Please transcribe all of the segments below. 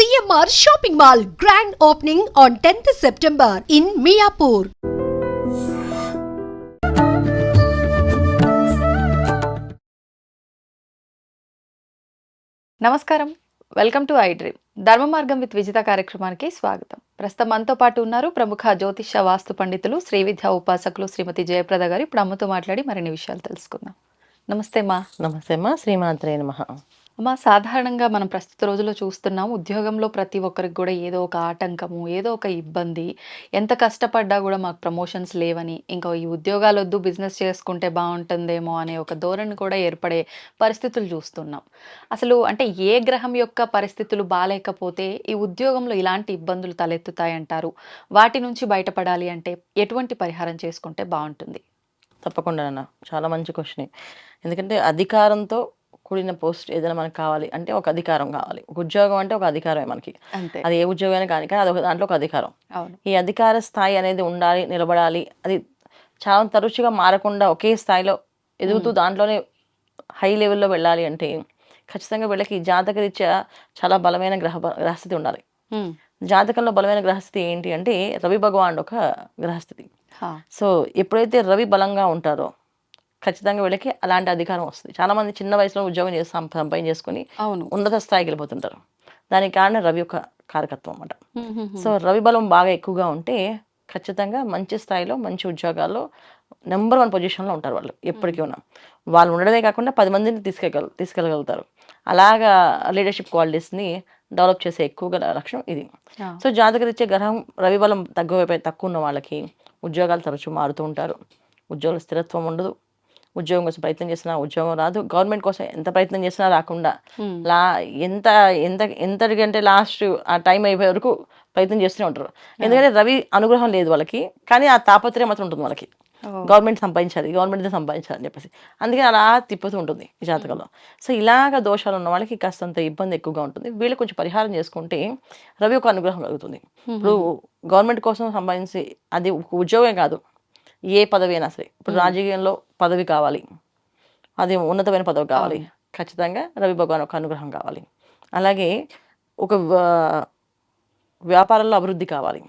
CMR Shopping Mall grand opening on 10th September in Miapur. నమస్కారం. Welcome to iDream Dharma Margam with Vijitha కార్యక్రమానికి స్వాగతం. ప్రస్తుతం మనతో పాటు ఉన్నారు ప్రముఖ జ్యోతిష వాస్తు పండితులు శ్రీ విద్యా ఉపాసకులు శ్రీమతి జయప్రద గారు. ఇప్పుడు అమ్మతో మాట్లాడి మరిన్ని విషయాలు తెలుసుకుందాం. నమస్తే మా నమస్తే అమ్మా. శ్రీమాత్రే నమ. అమ్మా సాధారణంగా మనం ప్రస్తుత రోజుల్లో చూస్తున్నాం ఉద్యోగంలో ప్రతి ఒక్కరికి కూడా ఏదో ఒక ఆటంకము ఏదో ఒక ఇబ్బంది ఎంత కష్టపడ్డా కూడా మాకు ప్రమోషన్స్ లేవని ఇంకా ఈ ఉద్యోగాలు వద్దు బిజినెస్ చేసుకుంటే బాగుంటుందేమో అనే ఒక ధోరణి కూడా ఏర్పడే పరిస్థితులు చూస్తున్నాం. అసలు అంటే ఏ గ్రహం యొక్క పరిస్థితులు బాగాలేకపోతే ఈ ఉద్యోగంలో ఇలాంటి ఇబ్బందులు తలెత్తుతాయంటారు? వాటి నుంచి బయటపడాలి అంటే ఎటువంటి పరిహారం చేసుకుంటే బాగుంటుంది? తప్పకుండా అన్న చాలా మంచి క్వశ్చన్. ఎందుకంటే అధికారంతో కూడిన పోస్ట్ ఏదైనా మనకు కావాలి అంటే ఒక అధికారం కావాలి. ఒక ఉద్యోగం అంటే ఒక అధికారమే మనకి. అంతే. అది ఏ ఉద్యోగమైనా కానీ కానీ అది ఒక దాంట్లో ఒక అధికారం. ఈ అధికార స్థాయి అనేది ఉండాలి నిలబడాలి. అది చాలా తరచుగా మారకుండా ఒకే స్థాయిలో ఎదుగుతూ దాంట్లోనే హై లెవెల్లో వెళ్ళాలి అంటే ఖచ్చితంగా వీళ్ళకి జాతకరీత్యా చాలా బలమైన గ్రహ గ్రహస్థితి ఉండాలి. జాతకంలో బలమైన గ్రహస్థితి ఏంటి అంటే రవి భగవానుడు ఒక గ్రహస్థితి. సో ఎప్పుడైతే రవి బలంగా ఉంటారో ఖచ్చితంగా వీళ్ళకి అలాంటి అధికారం వస్తుంది. చాలా మంది చిన్న వయసులో ఉద్యోగం చేసి సంప- సంపాదన చేసుకుని అవును. ఉన్నత స్థాయికి వెళ్ళిపోతుంటారు. దానికి కారణం రవి యొక్క కారకత్వం అన్నమాట. సో రవి బలం బాగా ఎక్కువగా ఉంటే ఖచ్చితంగా మంచి స్థాయిలో మంచి ఉద్యోగాల్లో నెంబర్ వన్ పొజిషన్లో ఉంటారు వాళ్ళు ఎప్పటికీ ఉన్నా. వాళ్ళు ఉండడమే కాకుండా పది మందిని తీసుకెళ్ళ తీసుకెళ్ళగలుగుతారు. అలాగా లీడర్షిప్ క్వాలిటీస్ని డెవలప్ చేసే ఎక్కువగా లక్ష్యం ఇది. సో జాతకరీత్యా గ్రహం రవి బలం తక్కువ తక్కువ ఉన్న వాళ్ళకి ఉద్యోగాలు తరచూ మారుతూ ఉంటారు. ఉద్యోగాల స్థిరత్వం ఉండదు. ఉద్యోగం కోసం ప్రయత్నం చేసినా ఉద్యోగం రాదు. గవర్నమెంట్ కోసం ఎంత ప్రయత్నం చేసినా రాకుండా. లా ఎంత ఎంత ఎంతకంటే లాస్ట్ ఆ టైం అయిపోయే వరకు ప్రయత్నం చేస్తూనే ఉంటారు. ఎందుకంటే రవి అనుగ్రహం లేదు వాళ్ళకి కానీ ఆ తాపత్రయం మాత్రం ఉంటుంది వాళ్ళకి. గవర్నమెంట్ సంపాదించాలి గవర్నమెంట్ సంపాదించాలి అని చెప్పేసి. అందుకే అలా తిప్పుతూ ఉంటుంది ఈ జాతకంలో. సో ఇలాగ దోషాలు ఉన్న వాళ్ళకి కాస్తంత ఇబ్బంది ఎక్కువగా ఉంటుంది. వీళ్ళు కొంచెం పరిహారం చేసుకుంటే రవి ఒక అనుగ్రహం కలుగుతుంది. ఇప్పుడు గవర్నమెంట్ కోసం సంపాదించి అది ఉద్యోగమే కాదు. ఏ పదవి అయినా సరే. ఇప్పుడు రాజకీయంలో పదవి కావాలి. అది ఉన్నతమైన పదవి కావాలి. ఖచ్చితంగా రవి భగవాన్ ఒక అనుగ్రహం కావాలి. అలాగే ఒక వ్యాపారంలో అభివృద్ధి కావాలి.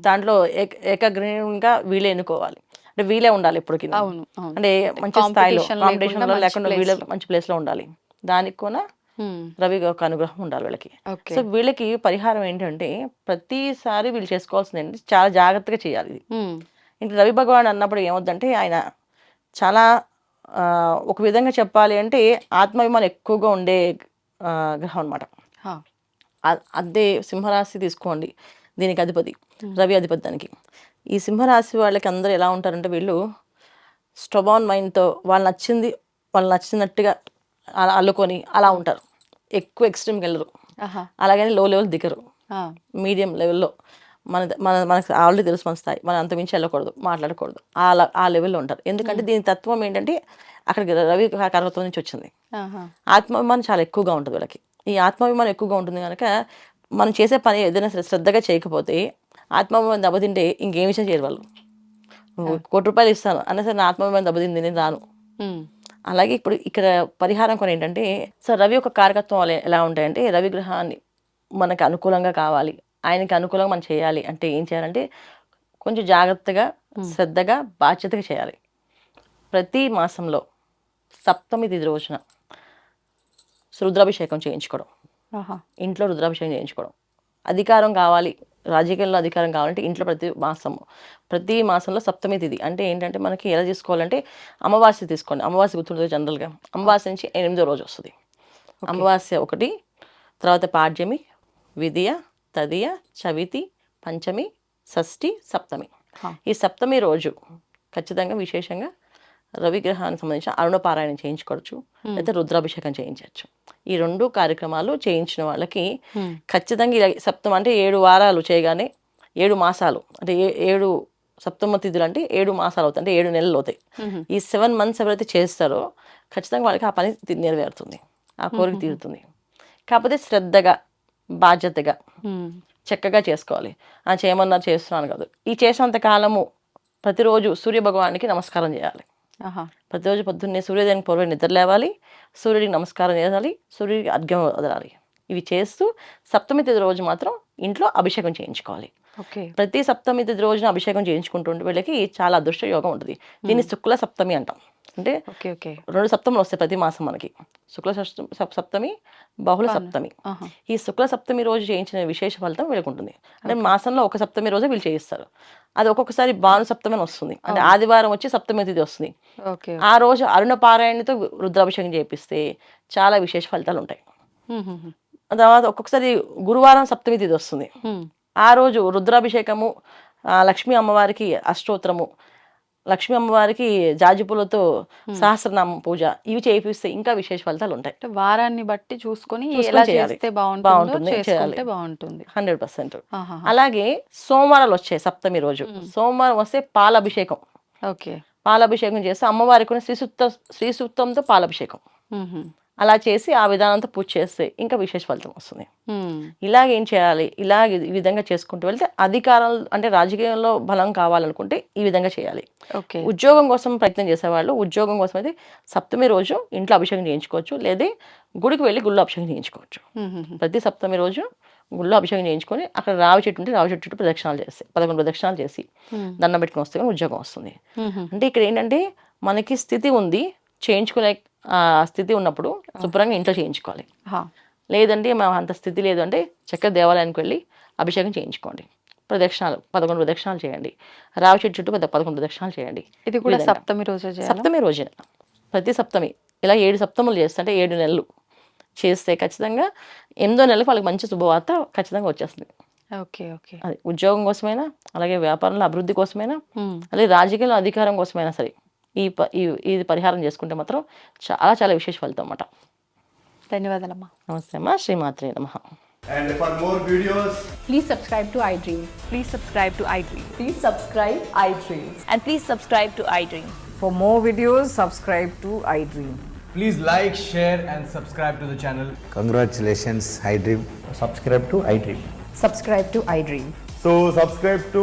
దాంట్లో ఏక- ఏకగ్రీవంగా వీళ్ళే ఎన్నుకోవాలి. అంటే వీళ్ళే ఉండాలి అవును అంటే మంచి స్థాయిలో Competition కాంపిటీషన్లో లేకుండా వీళ్ళ. మంచి ప్లేస్లో ఉండాలి. దానికి కూడా. రవి ఒక అనుగ్రహం ఉండాలి వీళ్ళకి. సో వీళ్ళకి పరిహారం ఏంటంటే ప్రతిసారి వీళ్ళు చేసుకోవాల్సింది చాలా జాగ్రత్తగా చేయాలి ఇది. ఇంక రవి భగవాన్ అన్నప్పుడు ఏమవుద్దంటే ఆయన చాలా ఒక విధంగా చెప్పాలి అంటే ఆత్మాభిమానం ఎక్కువగా ఉండే గ్రహం అనమాట. అదే సింహరాశి తీసుకోండి. దీనికి అధిపతి రవి అధిపతి దానికి. ఈ సింహరాశి వాళ్ళకి అందరూ ఎలా ఉంటారంటే వీళ్ళు స్టొబాన్ మైండ్తో వాళ్ళు నచ్చింది వాళ్ళు నచ్చినట్టుగా అలా అల్లుకొని అలా ఉంటారు. ఎక్కువ ఎక్స్ట్రీమ్కి వెళ్ళరు. అలాగని లో లెవెల్ దిగరు. మీడియం లెవెల్లో. మన మన మనకు ఆల్రెడీ తెలుసు మన స్థాయి. మనం అంత మించి వెళ్ళకూడదు మాట్లాడకూడదు. ఆ లెవెల్లో ఉంటారు. ఎందుకంటే దీని తత్వం ఏంటంటే అక్కడికి రవి కరగతం నుంచి వచ్చింది. ఆత్మాభిమానం చాలా ఎక్కువగా ఉంటుంది వీళ్ళకి. ఈ ఆత్మాభిమానం ఎక్కువగా ఉంటుంది కనుక మనం చేసే పని ఏదైనా సరే శ్రద్ధగా చేయకపోతే ఆత్మాభిమానం దెబ్బతింటే ఇంకేం విషయం చేయరు వాళ్ళు. కోటి రూపాయలు ఇస్తాను. అన్న సరే నా ఆత్మాభిమానం దెబ్బతింది నేను రాను. అలాగే ఇప్పుడు ఇక్కడ పరిహారం కొన్ని ఏంటంటే సో రవి యొక్క కారకత్వం ఎలా ఉంటాయంటే రవి గ్రహాన్ని మనకు అనుకూలంగా కావాలి. ఆయనకి అనుకూలంగా మనం చేయాలి అంటే ఏం చేయాలంటే కొంచెం జాగ్రత్తగా శ్రద్ధగా బాధ్యతగా చేయాలి. ప్రతి మాసంలో సప్తమి తిథి రోజున రుద్రాభిషేకం చేయించుకోవడం. ఇంట్లో రుద్రాభిషేకం చేయించుకోవడం. అధికారం కావాలి రాజకీయాల్లో అధికారం కావాలంటే ఇంట్లో ప్రతి మాసం ప్రతి మాసంలో సప్తమి తిథి అంటే ఏంటంటే మనకి ఎలా తీసుకోవాలంటే అమావాస్య తీసుకోండి. అమావాస్య గుర్తుంటుంది జనరల్గా? అమావాస్య నుంచి ఎనిమిదో రోజు వస్తుంది. అమావాస్య ఒకటి తర్వాత పాడ్యమి విధియ తదియ చవితి పంచమి షష్ఠి సప్తమి. ఈ సప్తమి రోజు ఖచ్చితంగా విశేషంగా రవి గ్రహానికి సంబంధించిన అరుణపారాయణం చేయించుకోవచ్చు లేదా రుద్రాభిషేకం చేయించవచ్చు ఈ రెండు కార్యక్రమాలు చేయించిన వాళ్ళకి. ఖచ్చితంగా ఇలా సప్తమ అంటే ఏడు వారాలు చేయగానే ఏడు మాసాలు అంటే ఏడు సప్తమ తిథులు అంటే ఏడు మాసాలు అవుతాయి అంటే ఏడు నెలలు అవుతాయి. ఈ సెవెన్ మంత్స్ ఎవరైతే చేస్తారో ఖచ్చితంగా వాళ్ళకి ఆ పని నెరవేరుతుంది ఆ కోరిక తీరుతుంది కాకపోతే శ్రద్ధగా బాధ్యతగా. చక్కగా చేసుకోవాలి. ఆ చేయమన్నారు చేస్తున్నాను కాదు. ఈ చేసినంత కాలము ప్రతిరోజు సూర్య భగవానికి నమస్కారం చేయాలి. ఆహా. ప్రతిరోజు పొద్దున్నే సూర్యోదయానికి పూర్వం నిద్ర లేవాలి. సూర్యుడికి నమస్కారం చేయాలి. సూర్యుడికి అర్ఘ్యం వదలాలి. ఇవి చేస్తూ సప్తమి తిథి రోజు మాత్రం ఇంట్లో అభిషేకం చేయించుకోవాలి. ఓకే. ప్రతి సప్తమి తిథి రోజున అభిషేకం చేయించుకుంటుంటే వీళ్ళకి చాలా అదృష్ట యోగం ఉంటుంది. దీన్ని శుక్ల సప్తమి అంటాం. అంటే ఓకే ఓకే. రెండు సప్తములు వస్తాయి ప్రతి మాసం మనకి. శుక్ల సప్తమి బహుళ సప్తమి. ఈ శుక్ల సప్తమి రోజు చేయించిన విశేష ఫలితం వీళ్ళకి ఉంటుంది అంటే మాసంలో ఒక సప్తమి రోజే వీళ్ళు చేయిస్తారు. అది ఒక్కొక్కసారి భాను సప్తమి అని వస్తుంది. అంటే ఆదివారం వచ్చి సప్తమి తిథి వస్తుంది. ఆ రోజు అరుణ పారాయణతో రుద్రాభిషేకం చేపిస్తే చాలా విశేష ఫలితాలు ఉంటాయి. తర్వాత ఒక్కొక్కసారి గురువారం సప్తమి తిథి వస్తుంది. ఆ రోజు రుద్రాభిషేకము లక్ష్మీ అమ్మవారికి అష్టోత్తరము లక్ష్మీ అమ్మవారికి జాజిపూలతో సహస్రనామం పూజ ఇవి చేయిస్తే ఇంకా విశేష ఫలితాలు ఉంటాయి. వారాన్ని బట్టి చూసుకొని ఎలా. చేస్తే బాగుంటుందో బాగుంటుంది, హండ్రెడ్ పర్సెంట్. అలాగే సోమవారాలు వచ్చాయి సప్తమి రోజు. సోమవారం వస్తే పాలాభిషేకం. ఓకే. పాలాభిషేకం చేస్తే అమ్మవారికి శ్రీ సూక్త శ్రీ సూక్తంతో పాలాభిషేకం. అలా చేసి ఆ విధానంతో పూజ చేస్తే ఇంకా విశేష ఫలితం వస్తుంది. ఇలాగ చేయాలి ఇలాగ ఈ విధంగా చేసుకుంటూ వెళ్తే అధికారాలు అంటే రాజకీయంలో బలం కావాలనుకుంటే ఈ విధంగా చేయాలి ఓకే ఉద్యోగం కోసం ప్రయత్నం చేసేవాళ్ళు ఉద్యోగం కోసం అయితే సప్తమి రోజు ఇంట్లో అభిషేకం చేయించుకోవచ్చు లేదా గుడికి వెళ్ళి గుళ్ళో అభిషేకం చేయించుకోవచ్చు. ప్రతి సప్తమి రోజు గుళ్ళో అభిషేకం చేయించుకొని అక్కడ రావి చెట్టు ఉంటే రావి చెట్టు చుట్టూ ప్రదక్షిణాలు చేసి పదకొండు ప్రదక్షిణాలు చేసి. దండం పెట్టుకుని వస్తే కానీ ఉద్యోగం వస్తుంది. అంటే ఇక్కడ ఏంటంటే మనకి స్థితి ఉంది చేయించుకునే స్థితి ఉన్నప్పుడు శుభ్రంగా ఇంట్లో చేయించుకోవాలి. హా. లేదంటే మా అంత స్థితి లేదు అంటే చక్కగా దేవాలయానికి వెళ్ళి అభిషేకం చేయించుకోండి. ప్రదక్షిణాలు పదకొండు ప్రదక్షిణాలు చేయండి. రావి చెట్టు చుట్టూ పెద్ద పదకొండు ప్రదక్షిణాలు చేయండి. ఇది కూడా. సప్తమి రోజే సప్తమి రోజున. ప్రతి సప్తమి. ఇలా ఏడు సప్తములు చేస్తే అంటే ఏడు నెలలు చేస్తే ఖచ్చితంగా ఎనిమిదో నెలలకు వాళ్ళకి మంచి శుభవార్త ఖచ్చితంగా వచ్చేస్తుంది. Okay okay. అది ఉద్యోగం కోసమైనా అలాగే వ్యాపారంలో అభివృద్ధి కోసమైనా. అలాగే రాజకీయంలో అధికారం కోసమైనా సరే ఈ ప ఈ ఇది పరిహారం చేసుకుంటే మాత్రం చాలా చాలా విశేష ఫలితం అన్నమాట ధన్యవాదాలమ్మా నమస్తే అమ్మా శ్రీమాత్రే నమ And for more videos, Please subscribe to iDream. Please subscribe to iDream. Please subscribe iDream. And please subscribe to iDream. For more videos, subscribe to iDream. please like, share, and subscribe to the channel. Congratulations, iDream. subscribe to iDream. Subscribe to iDream. So, subscribe to